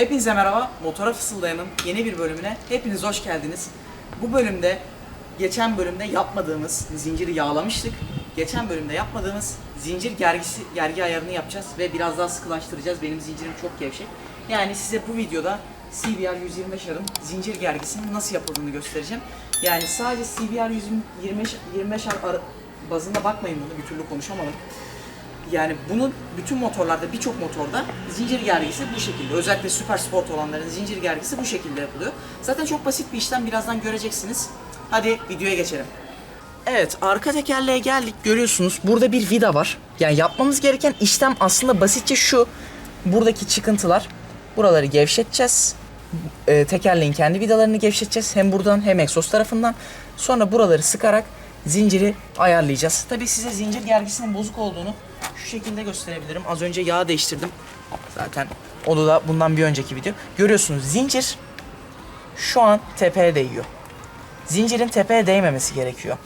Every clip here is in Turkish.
Hepinize merhaba. Motora Fısıldayan'ın yeni bir bölümüne hepiniz hoş geldiniz. Bu bölümde geçen bölümde yapmadığımız zinciri yağlamıştık. Geçen bölümde yapmadığımız zincir gergisi gergi ayarını yapacağız ve biraz daha sıkılaştıracağız. Benim zincirim çok gevşek. Yani size bu videoda CBR 125R'ın zincir gergisinin nasıl yapıldığını göstereceğim. Yani sadece CBR 125 25R ar- bazında bakmayın bunu bir türlü konuşamadım. Yani bunun bütün motorlarda, birçok motorda zincir gergisi bu şekilde. Özellikle süper sport olanların zincir gergisi bu şekilde yapılıyor. Zaten çok basit bir işlem, birazdan göreceksiniz. Hadi videoya geçelim. Evet, arka tekerleğe geldik. Görüyorsunuz burada bir vida var. Yani yapmamız gereken işlem aslında basitçe şu. Buradaki çıkıntılar. Buraları gevşeteceğiz. Ee, tekerleğin kendi vidalarını gevşeteceğiz. Hem buradan hem egzoz tarafından. Sonra buraları sıkarak zinciri ayarlayacağız. Tabii size zincir gergisinin bozuk olduğunu şu şekilde gösterebilirim. Az önce yağ değiştirdim. Zaten o da bundan bir önceki video. Görüyorsunuz zincir şu an tepeye değiyor. Zincirin tepeye değmemesi gerekiyor.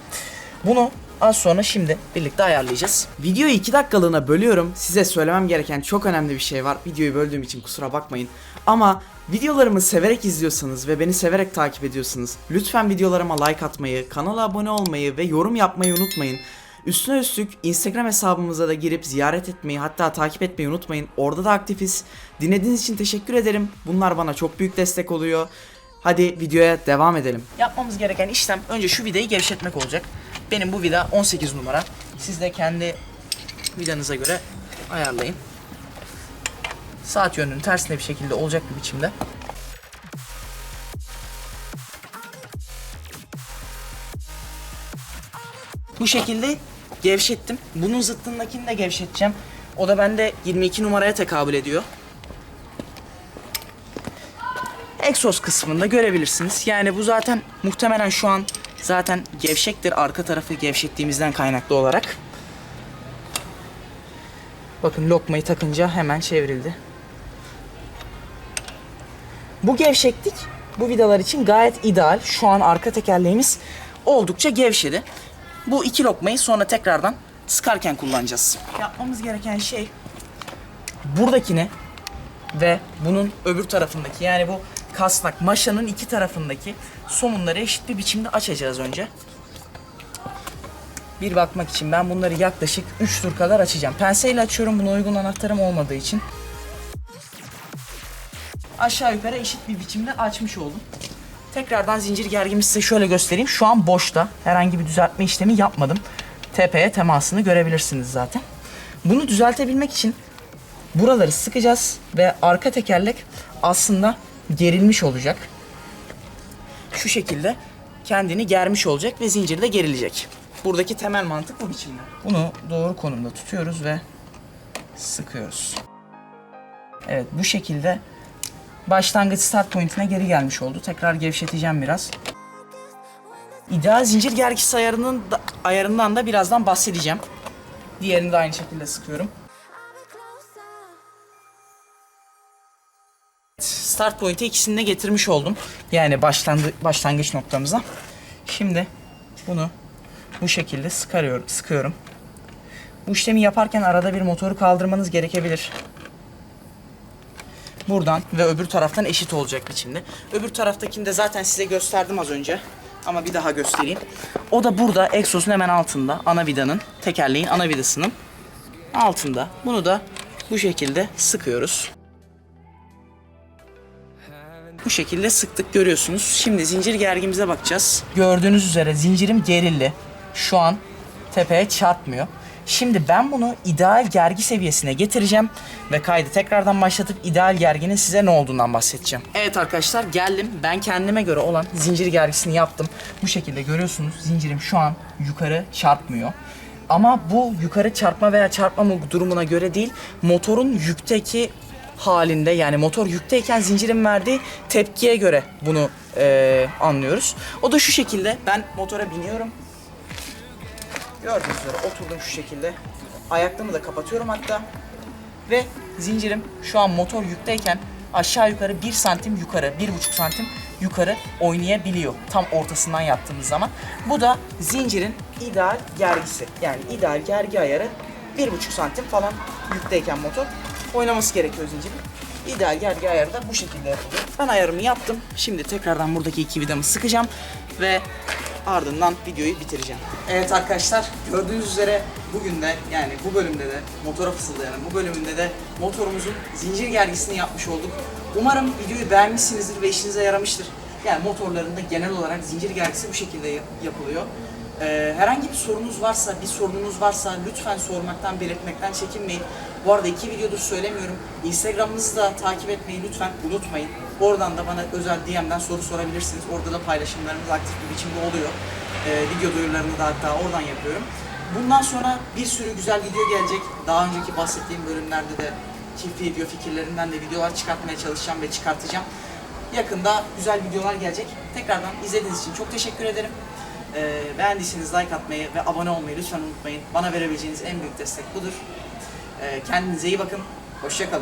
Bunu az sonra şimdi birlikte ayarlayacağız. Videoyu 2 dakikalığına bölüyorum. Size söylemem gereken çok önemli bir şey var. Videoyu böldüğüm için kusura bakmayın. Ama videolarımı severek izliyorsanız ve beni severek takip ediyorsanız lütfen videolarıma like atmayı, kanala abone olmayı ve yorum yapmayı unutmayın. Üstüne üstlük Instagram hesabımıza da girip ziyaret etmeyi hatta takip etmeyi unutmayın. Orada da aktifiz. Dinlediğiniz için teşekkür ederim. Bunlar bana çok büyük destek oluyor. Hadi videoya devam edelim. Yapmamız gereken işlem önce şu vidayı gevşetmek olacak. Benim bu vida 18 numara. Siz de kendi vidanıza göre ayarlayın. Saat yönünün tersine bir şekilde olacak bir biçimde. Bu şekilde gevşettim. Bunun zıttındakini de gevşeteceğim. O da bende 22 numaraya tekabül ediyor. Egzoz kısmında görebilirsiniz. Yani bu zaten muhtemelen şu an zaten gevşektir. Arka tarafı gevşettiğimizden kaynaklı olarak. Bakın lokmayı takınca hemen çevrildi. Bu gevşeklik bu vidalar için gayet ideal. Şu an arka tekerleğimiz oldukça gevşedi. Bu iki lokmayı sonra tekrardan sıkarken kullanacağız. Yapmamız gereken şey buradakini ve bunun öbür tarafındaki yani bu kasnak maşanın iki tarafındaki somunları eşit bir biçimde açacağız önce. Bir bakmak için ben bunları yaklaşık 3 tur kadar açacağım. Penseyle açıyorum buna uygun anahtarım olmadığı için. Aşağı yukarı eşit bir biçimde açmış oldum. Tekrardan zincir gergimi size şöyle göstereyim. Şu an boşta. Herhangi bir düzeltme işlemi yapmadım. Tepeye temasını görebilirsiniz zaten. Bunu düzeltebilmek için buraları sıkacağız ve arka tekerlek aslında gerilmiş olacak. Şu şekilde kendini germiş olacak ve zincir de gerilecek. Buradaki temel mantık bu biçimde. Bunu doğru konumda tutuyoruz ve sıkıyoruz. Evet bu şekilde başlangıç start pointine geri gelmiş oldu. Tekrar gevşeteceğim biraz. İdeal zincir gergisi ayarının da, ayarından da birazdan bahsedeceğim. Diğerini de aynı şekilde sıkıyorum. Start point'e ikisini de getirmiş oldum. Yani başlandı, başlangıç noktamıza. Şimdi bunu bu şekilde sıkarıyorum, sıkıyorum. Bu işlemi yaparken arada bir motoru kaldırmanız gerekebilir. Buradan ve öbür taraftan eşit olacak biçimde. Öbür taraftakini de zaten size gösterdim az önce. Ama bir daha göstereyim. O da burada egzozun hemen altında. Ana vidanın, tekerleğin ana vidasının altında. Bunu da bu şekilde sıkıyoruz. Bu şekilde sıktık görüyorsunuz. Şimdi zincir gergimize bakacağız. Gördüğünüz üzere zincirim gerilli. Şu an tepeye çarpmıyor. Şimdi ben bunu ideal gergi seviyesine getireceğim ve kaydı tekrardan başlatıp ideal gerginin size ne olduğundan bahsedeceğim. Evet arkadaşlar geldim. Ben kendime göre olan zincir gergisini yaptım. Bu şekilde görüyorsunuz zincirim şu an yukarı çarpmıyor. Ama bu yukarı çarpma veya çarpmama durumuna göre değil, motorun yükteki halinde yani motor yükteyken zincirin verdiği tepkiye göre bunu eee, anlıyoruz. O da şu şekilde ben motora biniyorum. Gördüğünüz üzere oturdum şu şekilde. Ayaklarımı da kapatıyorum hatta. Ve zincirim şu an motor yükteyken aşağı yukarı 1 santim yukarı, 1,5 santim yukarı oynayabiliyor. Tam ortasından yaptığımız zaman. Bu da zincirin ideal gergisi. Yani ideal gergi ayarı 1,5 santim falan yükteyken motor oynaması gerekiyor zincirin. İdeal gergi ayarı da bu şekilde yapılıyor. Ben ayarımı yaptım. Şimdi tekrardan buradaki iki vidamı sıkacağım ve ardından videoyu bitireceğim. Evet arkadaşlar gördüğünüz üzere bugün de yani bu bölümde de motora fısıldayanın bu bölümünde de motorumuzun zincir gergisini yapmış olduk. Umarım videoyu beğenmişsinizdir ve işinize yaramıştır. Yani motorlarında genel olarak zincir gergisi bu şekilde yap- yapılıyor. Ee, herhangi bir sorunuz varsa, bir sorunuz varsa lütfen sormaktan, belirtmekten çekinmeyin. Bu arada iki videodur söylemiyorum. Instagram'ınızı da takip etmeyi lütfen unutmayın. Oradan da bana özel DM'den soru sorabilirsiniz. Orada da paylaşımlarımız aktif bir biçimde oluyor. Ee, video duyurularını da hatta oradan yapıyorum. Bundan sonra bir sürü güzel video gelecek. Daha önceki bahsettiğim bölümlerde de çift video fikirlerinden de videolar çıkartmaya çalışacağım ve çıkartacağım. Yakında güzel videolar gelecek. Tekrardan izlediğiniz için çok teşekkür ederim. Ee, beğendiyseniz like atmayı ve abone olmayı lütfen unutmayın. Bana verebileceğiniz en büyük destek budur. Ee, kendinize iyi bakın. Hoşçakalın.